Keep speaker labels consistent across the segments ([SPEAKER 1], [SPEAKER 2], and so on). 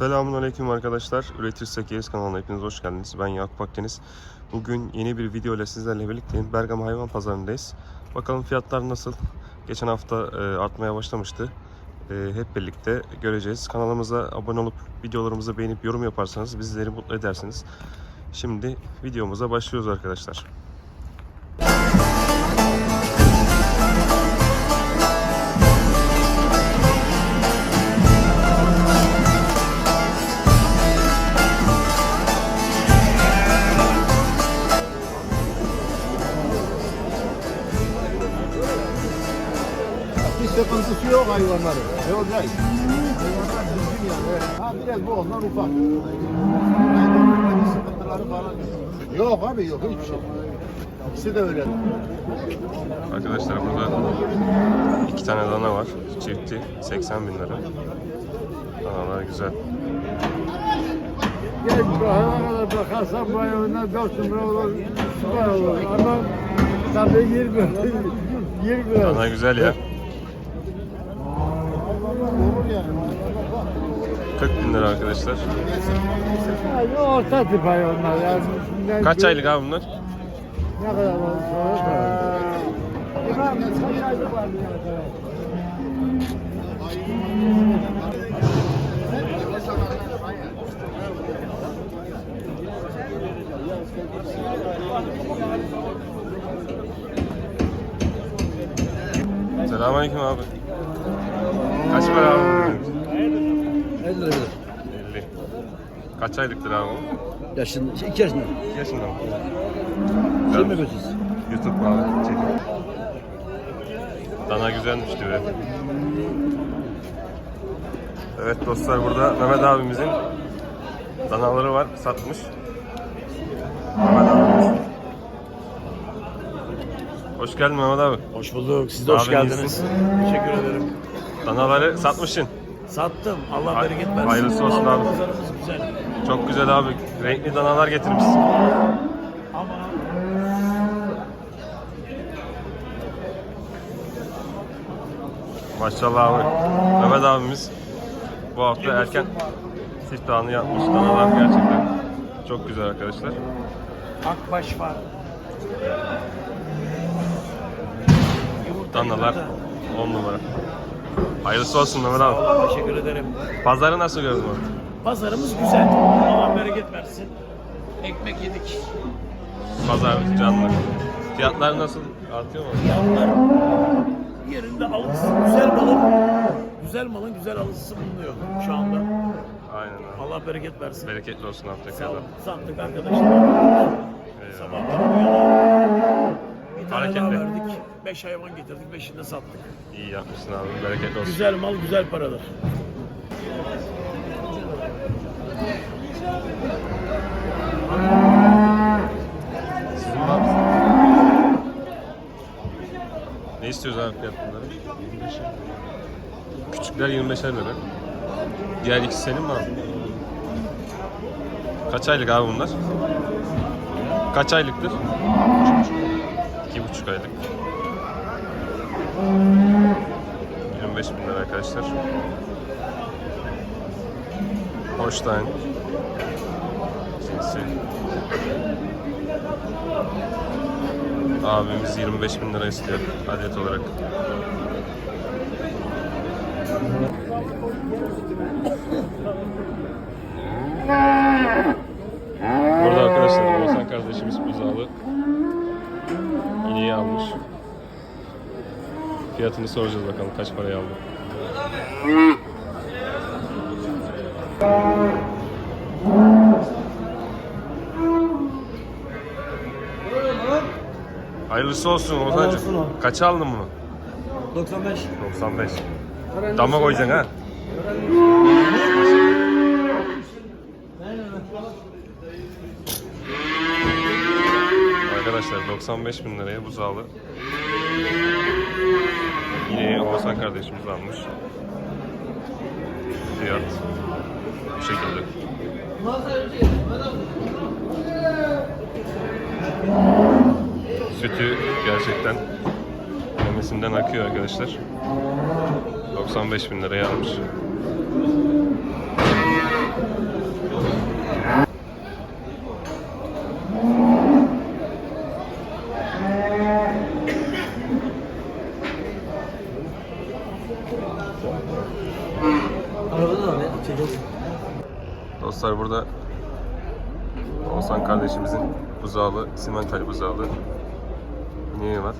[SPEAKER 1] Selamun Aleyküm arkadaşlar. Üretirsek Yeriz kanalına hepiniz hoş geldiniz. Ben Yakup Akdeniz. Bugün yeni bir video ile sizlerle birlikteyim. Bergama Hayvan Pazarı'ndayız. Bakalım fiyatlar nasıl? Geçen hafta e, artmaya başlamıştı. E, hep birlikte göreceğiz. Kanalımıza abone olup videolarımızı beğenip yorum yaparsanız bizleri mutlu edersiniz. Şimdi videomuza başlıyoruz arkadaşlar.
[SPEAKER 2] Yok hayvanların. Ne olacak? Hayvanlar düzgün yani. Ha biraz bu ondan ufak. Hayvanların sıkıntıları falan yok. Abi yok hiçbir şey. İkisi de öyle.
[SPEAKER 1] Arkadaşlar burada iki tane dana var. Çifti 80 bin lira. Danalar güzel.
[SPEAKER 2] Gel bu hayvana bakarsan bu hayvanlar 4 numara olur, süper olur. Ama tabii 20. 20.
[SPEAKER 1] Dana güzel ya.
[SPEAKER 2] Olur yani.
[SPEAKER 1] 40 bin lira arkadaşlar.
[SPEAKER 2] Yani orta tip hayvanlar yani.
[SPEAKER 1] Kaç
[SPEAKER 2] ki-
[SPEAKER 1] aylık abi bunlar?
[SPEAKER 2] Ne kadar olursa ya?
[SPEAKER 1] Selamünaleyküm abi. Kaç para abi?
[SPEAKER 3] 50 lira.
[SPEAKER 1] 50. Kaç aylıktır abi o?
[SPEAKER 3] Yaşında, şey, iki yaşında.
[SPEAKER 1] 2 yaşında mı?
[SPEAKER 3] Şey mi götürüyorsun?
[SPEAKER 1] YouTube abi çekim. Dana güzelmiş diyor. Evet dostlar burada Mehmet abimizin danaları var satmış. Mehmet abimiz. Hoş geldin Mehmet abi.
[SPEAKER 4] Hoş bulduk. Siz de hoş
[SPEAKER 1] Abi
[SPEAKER 4] geldiniz.
[SPEAKER 1] iyisin.
[SPEAKER 4] Teşekkür ederim.
[SPEAKER 1] Danaları satmışsın.
[SPEAKER 4] Sattım. Allah
[SPEAKER 1] Hay-
[SPEAKER 4] bereket versin.
[SPEAKER 1] hayırlısı olsun
[SPEAKER 4] Allah
[SPEAKER 1] abi.
[SPEAKER 4] Pazarımız güzel.
[SPEAKER 1] Çok güzel abi. Renkli danalar getirmişsin.
[SPEAKER 4] Ama
[SPEAKER 1] Maşallah abi. Mehmet abimiz bu hafta erken siftahını yapmış. Danalar gerçekten çok güzel arkadaşlar.
[SPEAKER 4] akbaş var. Yumurta
[SPEAKER 1] Danalar
[SPEAKER 4] yumurta.
[SPEAKER 1] 10 numara. Hayırlısı olsun Mehmet
[SPEAKER 4] Sağ
[SPEAKER 1] abi.
[SPEAKER 4] olun. Teşekkür ederim.
[SPEAKER 1] Pazarı nasıl gördün?
[SPEAKER 4] Pazarımız güzel. Allah bereket versin. Ekmek yedik.
[SPEAKER 1] Pazar canlı. Fiyatlar nasıl? Artıyor mu?
[SPEAKER 4] Fiyatlar yerinde alıcısı güzel malın güzel malın güzel alıcısı bulunuyor şu anda.
[SPEAKER 1] Aynen abi.
[SPEAKER 4] Allah bereket versin.
[SPEAKER 1] Bereketli olsun abi
[SPEAKER 4] Sağ olun. Sattık arkadaşlar. Sabahtan bu yana tane
[SPEAKER 1] Hareketli.
[SPEAKER 4] verdik. Beş hayvan getirdik. Beşini de sattık.
[SPEAKER 1] İyi yapmışsın abi. Bereketli olsun.
[SPEAKER 4] Güzel mal güzel paradır.
[SPEAKER 1] Sizin var? Ne istiyoruz abi fiyat bunları? Küçükler 25'er lira. Diğer ikisi senin mi abi? Kaç aylık abi bunlar? Kaç aylıktır? İki buçuk aylık. 25 bin lira arkadaşlar. Holstein. Cinsi. Abimiz 25 bin lira istiyor adet olarak. Burada arkadaşlar Oğuzhan kardeşimiz buzağı ineği almış. Fiyatını soracağız bakalım kaç paraya aldı. Hayırlısı olsun Oğuzhan'cığım. Kaça aldın bunu?
[SPEAKER 3] 95.
[SPEAKER 1] 95. Dama koyacaksın ha. Arkadaşlar 95 bin liraya buzağlı. Yine Oğuzhan kardeşimiz almış. Fiyat bu şekilde. Sütü gerçekten memesinden akıyor arkadaşlar. 95 bin liraya almış. Dostlar burada Oğuzhan kardeşimizin buzağlı, simental buzağlı neyi var?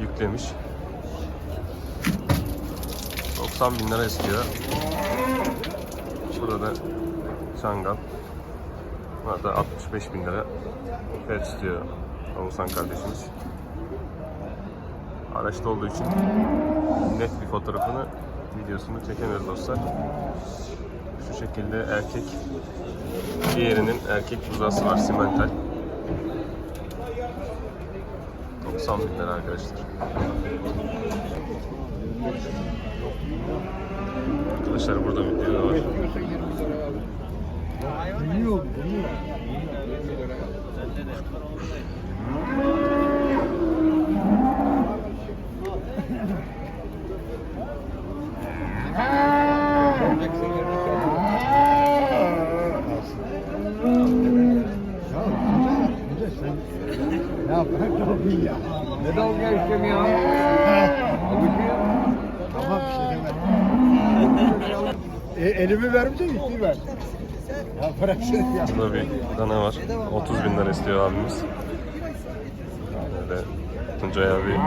[SPEAKER 1] Yüklemiş. 90 bin lira istiyor. Burada da çangal. Burada da 65 bin lira fiyat istiyor Oğuzhan kardeşimiz. Araçta olduğu için net bir fotoğrafını, videosunu çekemiyoruz dostlar. Şu şekilde erkek diğerinin erkek buzası var simental. 90 bin lira arkadaşlar. Arkadaşlar burada video da var.
[SPEAKER 2] Ya bırak çok iyi ya.
[SPEAKER 3] Ne dalga geçtim ya?
[SPEAKER 2] Tamam bir şey demedim. e, elimi vermeyecek isteği ver. Ya bırak seni ya.
[SPEAKER 1] Burada bir dana var. 30 bin lira istiyor abimiz. Böyle Tuncay abi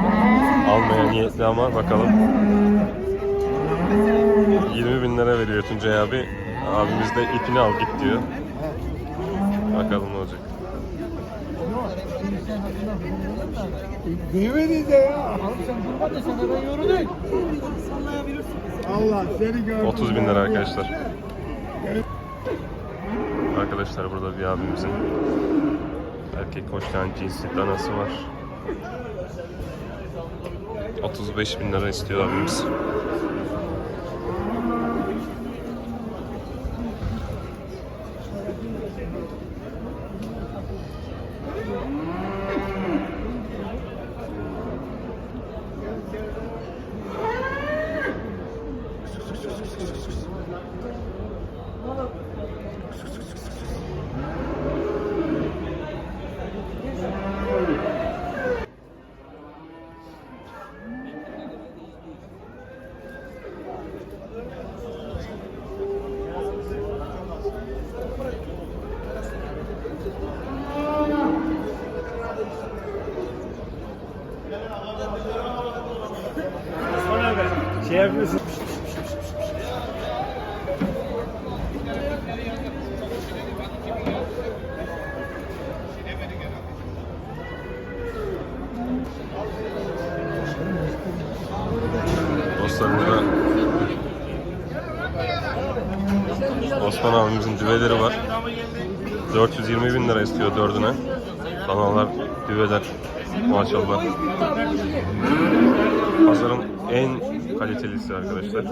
[SPEAKER 1] almaya niyetli ama bakalım. 20 bin lira veriyor Tuncay abi. Abimiz de ipini al git diyor. Bakalım ne olacak.
[SPEAKER 2] Duymadın da ya. Allah seni gördüm.
[SPEAKER 1] 30 bin lira arkadaşlar. Arkadaşlar burada bir abimizin erkek hoşlan cinsi danası var. 35 bin lira istiyor abimiz.
[SPEAKER 2] Şey yapıyorsun.
[SPEAKER 1] Dostlar burada Osman abimizin düveleri var. 420 bin lira istiyor dördüne. Danalar, düveler maşallah. Pazarın en kalitelisi arkadaşlar.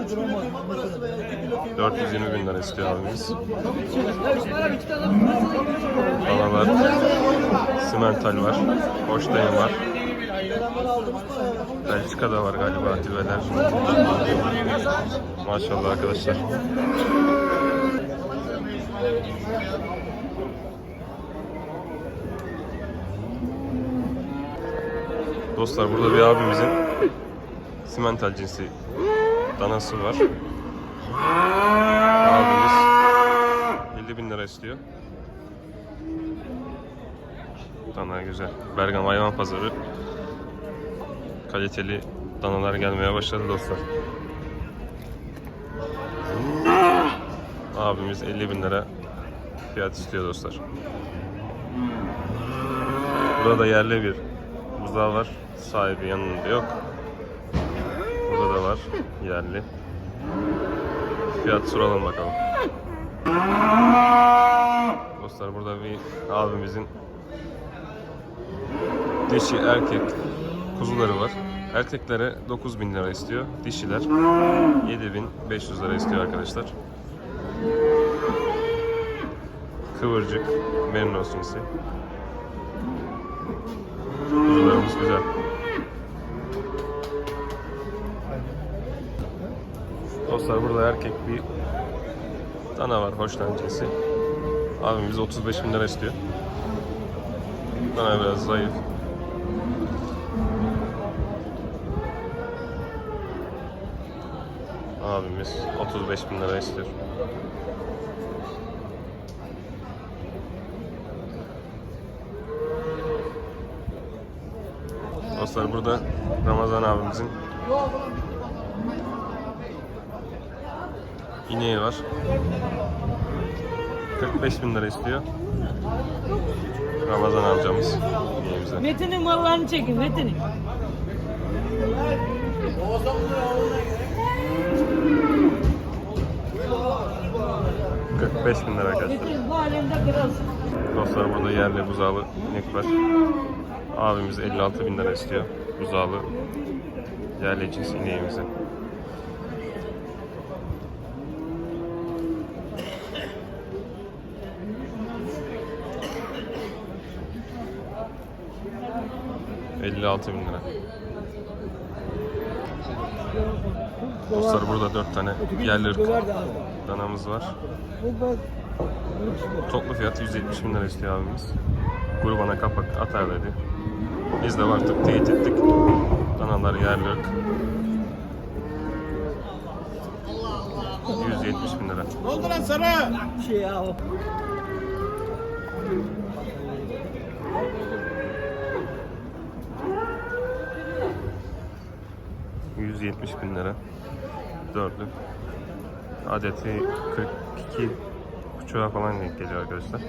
[SPEAKER 1] 420 bin istiyor abimiz. Danalar, simental var, Holstein var. Belçika'da var galiba düveler. Maşallah arkadaşlar. Dostlar burada bir abimizin simental cinsi danası var. Abimiz 50 bin lira istiyor. Dana güzel. Bergama Hayvan Pazarı kaliteli danalar gelmeye başladı dostlar. Abimiz 50 bin lira fiyat istiyor dostlar. Burada da yerli bir buzağı var. Sahibi yanında yok. Burada da var yerli. Fiyat soralım bakalım. Dostlar burada bir abimizin dişi erkek kuzuları var. Erkeklere 9000 lira istiyor. Dişiler 7500 lira istiyor arkadaşlar. Kıvırcık merinos cinsi. Kuzularımız güzel. Dostlar burada erkek bir dana var hoşlan cinsi. Abimiz 35 bin lira istiyor. Dana biraz zayıf. Abimiz 35 bin lira istiyor. Dostlar burada Ramazan abimizin ineği var. 45 bin lira istiyor. Ramazan amcamız ineğimize.
[SPEAKER 5] Metin'in mallarını çekin Metin'in.
[SPEAKER 1] 45 bin lira arkadaşlar. Dostlar burada yerli buzağlı inek var. Abimiz 56 bin lira istiyor. Buzağlı yerli cins ineğimize. ...56 bin lira. Dostlar burada 4 tane yerli ırk danamız var. Toplu fiyatı 170 bin lira istiyor abimiz. Grubana kapak atar dedi. Biz de baktık, teyit ettik. Danalar yerli ırk. 170 bin lira.
[SPEAKER 2] Ne oldu lan sana?
[SPEAKER 3] Şey ya o.
[SPEAKER 1] 170 bin lira. Dörtlü. Adeti 42 buçuğa falan denk geliyor arkadaşlar.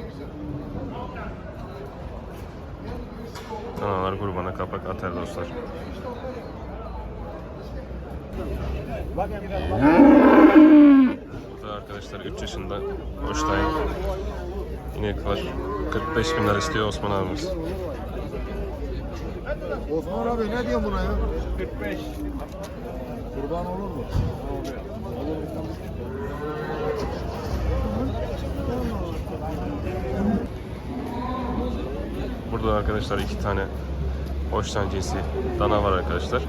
[SPEAKER 1] Danalar grubana kapak atar dostlar. Burada arkadaşlar 3 yaşında Holstein inek var. 45 bin lira istiyor Osman abimiz.
[SPEAKER 2] Osman abi ne diyor buna ya? 45. Kurban olur mu?
[SPEAKER 1] Burada arkadaşlar iki tane Holstein cinsi dana var arkadaşlar.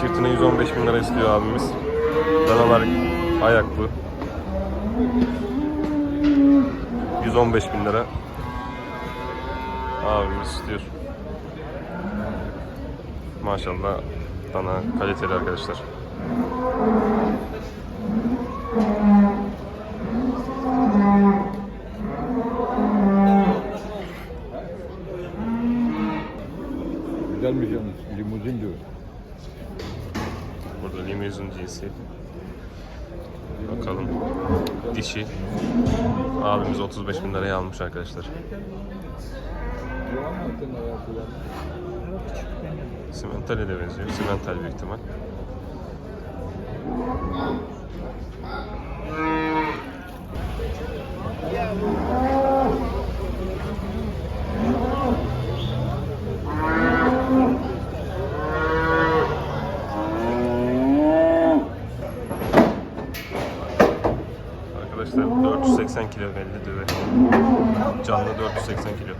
[SPEAKER 1] Çiftine 115 bin lira istiyor abimiz. Danalar ayaklı. 115 bin lira abimiz istiyor. Maşallah dana kaliteli arkadaşlar.
[SPEAKER 6] Güzelmiş yalnız. Limuzin diyor.
[SPEAKER 1] Burada limuzin cinsi. Bakalım. Dişi. Abimiz 35 bin liraya almış arkadaşlar. Simentale de benziyor. Simental büyük ihtimal. Arkadaşlar 480 kilo belli düve. Canlı 480 kilo.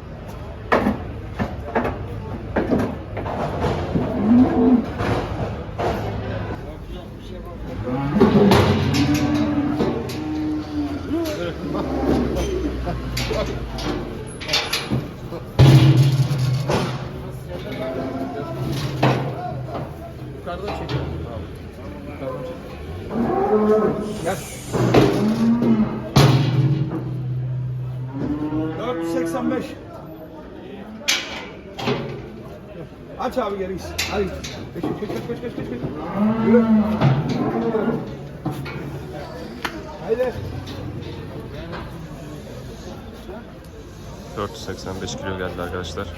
[SPEAKER 3] 485
[SPEAKER 1] kilo geldi arkadaşlar.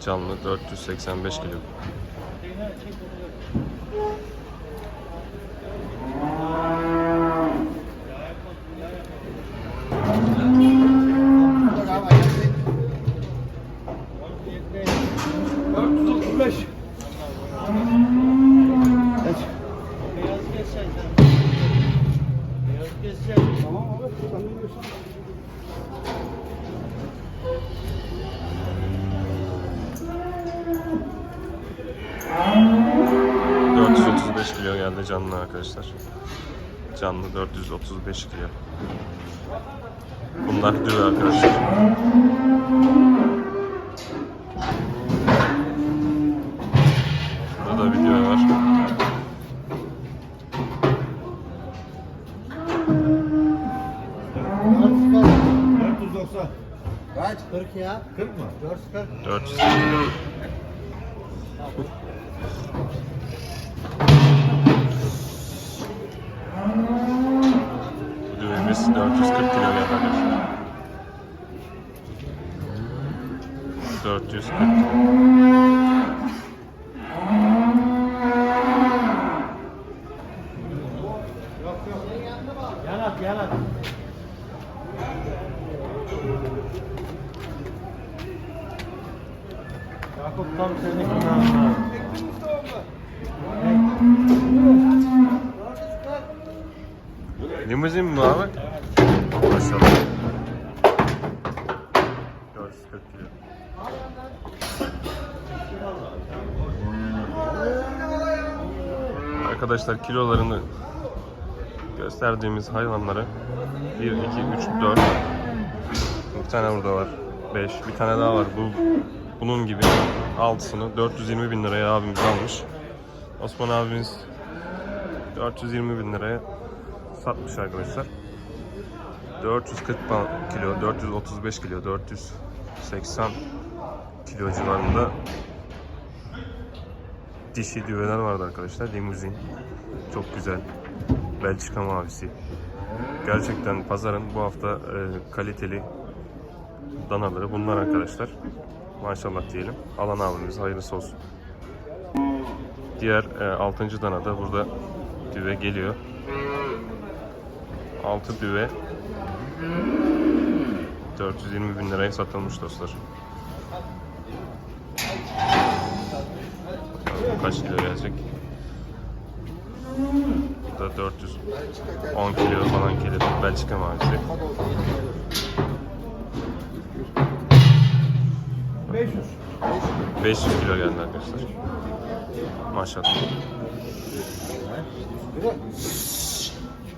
[SPEAKER 1] Canlı 485 kilo. 435 kilo geldi canlı arkadaşlar. Canlı 435 kilo. Bunlar düve arkadaşlar. Burada da bir düve
[SPEAKER 3] var.
[SPEAKER 2] Kaç? 40 ya.
[SPEAKER 3] 40 mı?
[SPEAKER 2] 440.
[SPEAKER 1] 440. Bu düğümümüz 440 kilo arkadaşlar. 440 Arkadaşlar kilolarını gösterdiğimiz hayvanları 1, 2, 3, 4 Bir tane burada var. 5 Bir tane daha var. Bu bunun gibi altısını 420 bin liraya abimiz almış. Osman abimiz 420 bin liraya satmış arkadaşlar. 440 pa- kilo 435 kilo 480 kilo civarında dişi düveler vardı arkadaşlar. Limuzin. Çok güzel. Belçika mavisi. Gerçekten pazarın bu hafta e, kaliteli danaları bunlar arkadaşlar. Maşallah diyelim. Alan abimiz hayırlısı olsun. Diğer e, 6. dana da burada düve geliyor. 6 düve. 420 bin liraya satılmış dostlar. Bakalım kaç kilo gelecek? Bu da 410 kilo falan gelir. Belçika mavisi.
[SPEAKER 3] 500.
[SPEAKER 1] 500 kilo geldi arkadaşlar. Maşallah.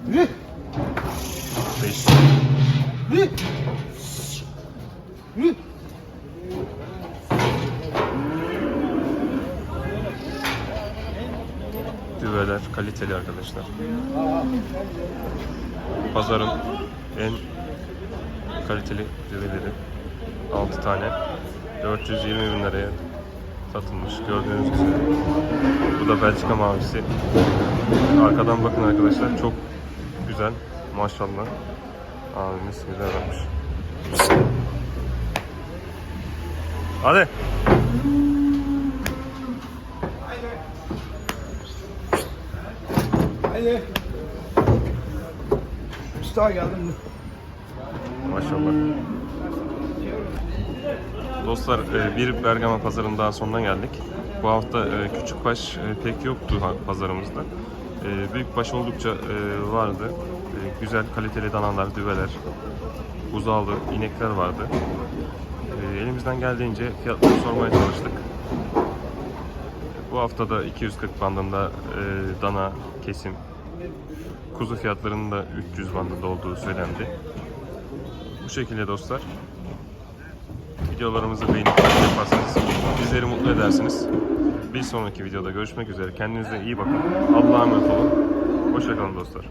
[SPEAKER 3] Yürü.
[SPEAKER 1] 500.
[SPEAKER 3] Yürü. Yürü.
[SPEAKER 1] Düveler kaliteli arkadaşlar. Pazarın en kaliteli düveleri 6 tane 420 bin liraya satılmış gördüğünüz gibi. Bu da Belçika mavisi. Arkadan bakın arkadaşlar çok güzel maşallah. Abimiz güzel bakmış. Hadi.
[SPEAKER 3] Haydi. Usta geldim.
[SPEAKER 1] Maşallah. Dostlar e, bir Bergama pazarının daha sonuna geldik. Bu hafta e, küçük baş e, pek yoktu pazarımızda. E, Büyük baş oldukça vardı. Güzel kaliteli danalar, düveler, buzağlı inekler vardı. Elimizden geldiğince fiyatları sormaya çalıştık. Bu hafta da 240 bandında dana kesim, kuzu fiyatlarının da 300 bandında olduğu söylendi. Bu şekilde dostlar. Videolarımızı beğenip like yaparsanız bizleri mutlu edersiniz. Bir sonraki videoda görüşmek üzere. Kendinize iyi bakın. Allah'a emanet olun. Hoşçakalın dostlar.